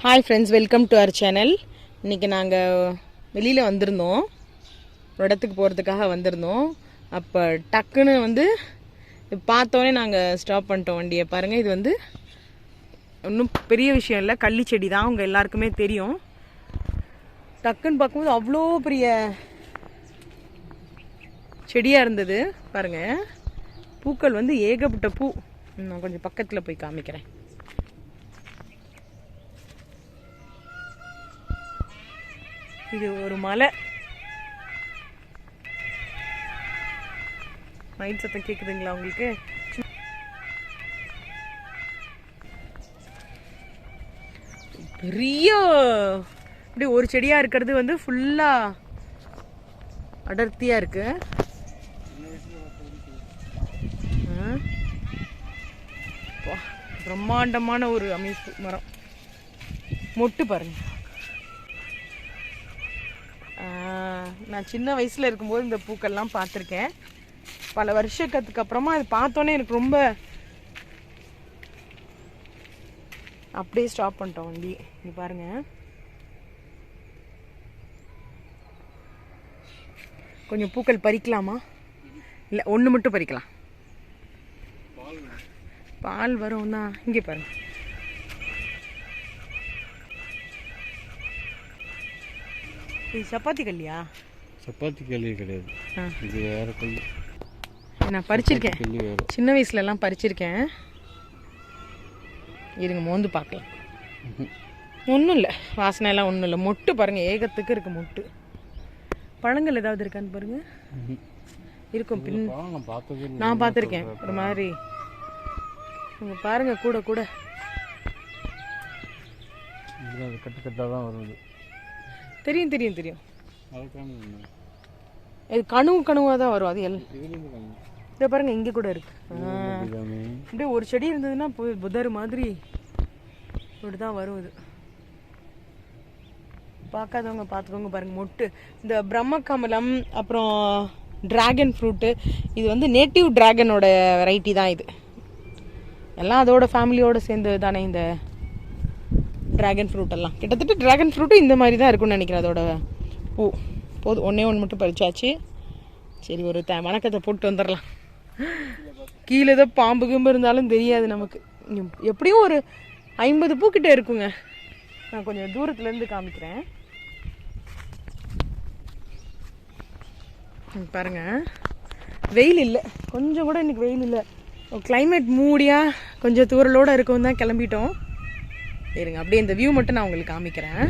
Hi friends welcome to our channel இன்றைக்கி நாங்கள் வெளியில் வந்திருந்தோம். ஒரு இடத்துக்கு போகிறதுக்காக வந்திருந்தோம். அப்போ டக்குன்னு வந்து பார்த்தோன்னே நாங்கள் ஸ்டாப் பண்ணிட்டோம் வண்டியை. பாருங்கள் இது வந்து ஒன்றும் பெரிய விஷயம் இல்லை. கள்ளி செடி தான் அவங்க எல்லாருக்குமே தெரியும். டக்குன்னு பார்க்கும்போது அவ்வளோ பெரிய செடியாக இருந்தது. பாருங்கள் பூக்கள் வந்து ஏகப்பட்ட பூ. நான் கொஞ்சம் பக்கத்தில் போய் காமிக்கிறேன். இது ஒரு மலை. மைண்ட் சத்தம் கேக்குதுங்களா உங்களுக்கு? பெரிய இப்படி ஒரு செடியா இருக்கிறது வந்து ஃபுல்லா அடர்த்தியா இருக்கு. பிரம்மாண்டமான ஒரு அமைப்பு மரம். மொட்டு பாருங்க. நான் சின்ன வயசில் இருக்கும்போது இந்த பூக்கள்லாம் பார்த்துருக்கேன். பல வருஷத்துக்கு அப்புறமா அது பார்த்தோன்னே எனக்கு ரொம்ப அப்படியே ஸ்டாப் பண்ணிட்டோம் வண்டி. இங்கே பாருங்கள் கொஞ்சம் பூக்கள் பறிக்கலாமா? இல்லை ஒன்று மட்டும் பறிக்கலாம். பால் வரும். தான் இங்கே பாருங்கள் இது சப்பாத்தி கல்லியா? சப்பாத்தி கல்லி கிடையாது. இது வேற கல் நான் பறிச்சிருக்கேன். சின்ன வயசுல எல்லாம் பறிச்சிருக்கேன். இருங்க மோந்து பார்க்கலாம். ஒன்றும் இல்லை. வாசனை எல்லாம் ஒன்றும் இல்லை. மொட்டு பாருங்க ஏகத்துக்கு இருக்கு மொட்டு. பழங்கள் ஏதாவது இருக்கான்னு பாருங்க. இருக்கும். பின் நான் பார்த்துருக்கேன். ஒரு மாதிரி. இங்க பாருங்க கூட கூட. கட்டு கட்டாக தான் வருது. தெரியும் தெரியும் தெரியும்? இது கணுவு கணுவாக தான் வரும் அது எல் இதுலேருந்து கம்மி இதை பாருங்க இங்கே கூட இருக்கு. அப்படியே ஒரு செடி இருந்ததுன்னா புதர் மாதிரி இப்படி தான் வரும் இது. பார்க்காதவங்க பார்த்துக்கோங்க பாருங்க மொட்டு. இந்த பிரம்ம கமலம் அப்புறம் டிராகன் ஃப்ரூட்டு இது வந்து நேட்டிவ் டிராகனோட வெரைட்டி தான் இது. எல்லாம் அதோட ஃபேமிலியோட சேர்ந்து தானே இந்த ட்ராகன் ஃப்ரூட் எல்லாம். கிட்டத்தட்ட ட்ராகன் ஃப்ரூட்டும் இந்த மாதிரி தான் இருக்கும்னு நினைக்கிறேன் அதோட பூ. போதும் ஒன்றே ஒன்று மட்டும் பறிச்சாச்சு. சரி ஒரு த வணக்கத்தை போட்டு வந்துடலாம் கீழே தான் பாம்பு கிம்பு இருந்தாலும் தெரியாது நமக்கு. எப்படியும் ஒரு ஐம்பது பூக்கிட்ட இருக்குங்க. நான் கொஞ்சம் தூரத்துலேருந்து காமிக்கிறேன். பாருங்க. வெயில் இல்லை. கொஞ்சம் கூட இன்னைக்கு வெயில் இல்லை. கிளைமேட் மூடியாக கொஞ்சம் தூரலோடு இருக்கும் தான் கிளம்பிட்டோம். இருங்க அப்படியே இந்த வியூ மட்டும் நான் உங்களுக்கு காமிக்கிறேன்.